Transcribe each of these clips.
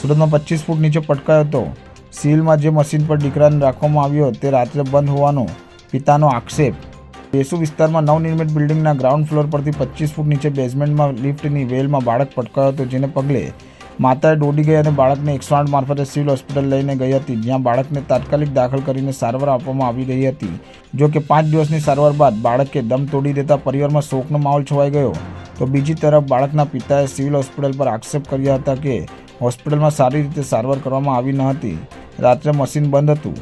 સુરતમાં પચીસ ફૂટ નીચે પટકાયો હતો. સિવિલમાં જે મશીન પર દીકરાને રાખવામાં આવ્યો તે રાત્રે બંધ હોવાનો પિતાનો આક્ષેપ. બેસુ વિસ્તારમાં નવનિર્મિત બિલ્ડિંગના ગ્રાઉન્ડ ફ્લોર પરથી પચીસ ફૂટ નીચે બેઝમેન્ટમાં લિફ્ટની વેલમાં બાળક પટકાયો હતો, જેને પગલે માતાએ દોડી ગઈ અને બાળકને એકસો આઠ મારફતે સિવિલ હોસ્પિટલ લઈને ગઈ હતી, જ્યાં બાળકને તાત્કાલિક દાખલ કરીને સારવાર આપવામાં આવી રહી હતી. જો કે પાંચ દિવસની સારવાર બાદ બાળકે દમ તોડી દેતા પરિવારમાં શોકનો માહોલ છવાઈ ગયો. તો બીજી તરફ બાળકના પિતાએ સિવિલ હોસ્પિટલ પર આક્ષેપ કર્યા હતા કે હોસ્પિટલમાં સારી રીતે સારવાર કરવામાં આવી ન હતી રાત્રે મશીન બંધ હતું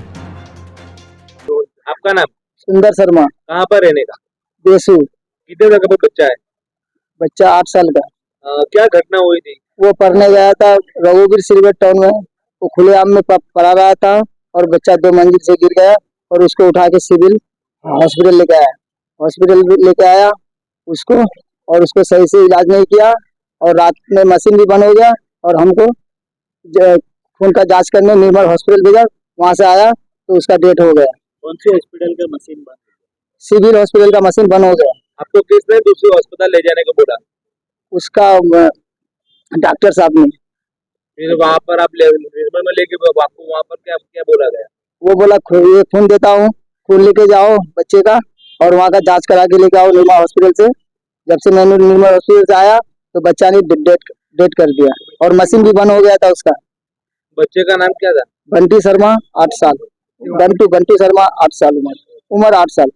आपका नाम सुंदर शर्मा कहाँ पर रहने का बेसु कितने तक का बच्चा है बच्चा आठ साल का अ, क्या घटना हुई थी वो पढ़ने गया था रघुवीर सिलगढ़ टाउन में वो खुले आम में प- पढ़ा रहा था और बच्चा दो मंजिल से गिर गया और उसको उठा के सिविल हॉस्पिटल लेके आया हॉस्पिटल लेके आया उसको और उसको सही से इलाज नहीं किया और रात में मशीन भी बंद हो गया और हमको खून का जाँच करने निर्मल हॉस्पिटल भेजा वहाँ से आया तो उसका डेट हो गया। कौन सी हॉस्पिटल का मशीन बंद सिविल हॉस्पिटल का मशीन बंद हो गया। आपको किसने दूसरे अस्पताल ले जाने को बोला? उसका डॉक्टर साहब ने। फिर वहाँ पर आप ले- निर्मल में लेके आपको वहाँ पर क्या क्या बोला गया? वो बोला ये खून देता हूँ खून लेके जाओ बच्चे का और वहाँ का जाँच करा के लेके आओ निर्मा हॉस्पिटल से। जब से मैंने निर्मा हॉस्पिटल से आया तो बच्चा ने डेट डेट कर दिया। और मशीन भी बंद हो गया था उसका। बच्चे का नाम क्या था? बंटी शर्मा आठ साल। बंटू बंटी शर्मा आठ साल उम्र। उम्र आठ साल।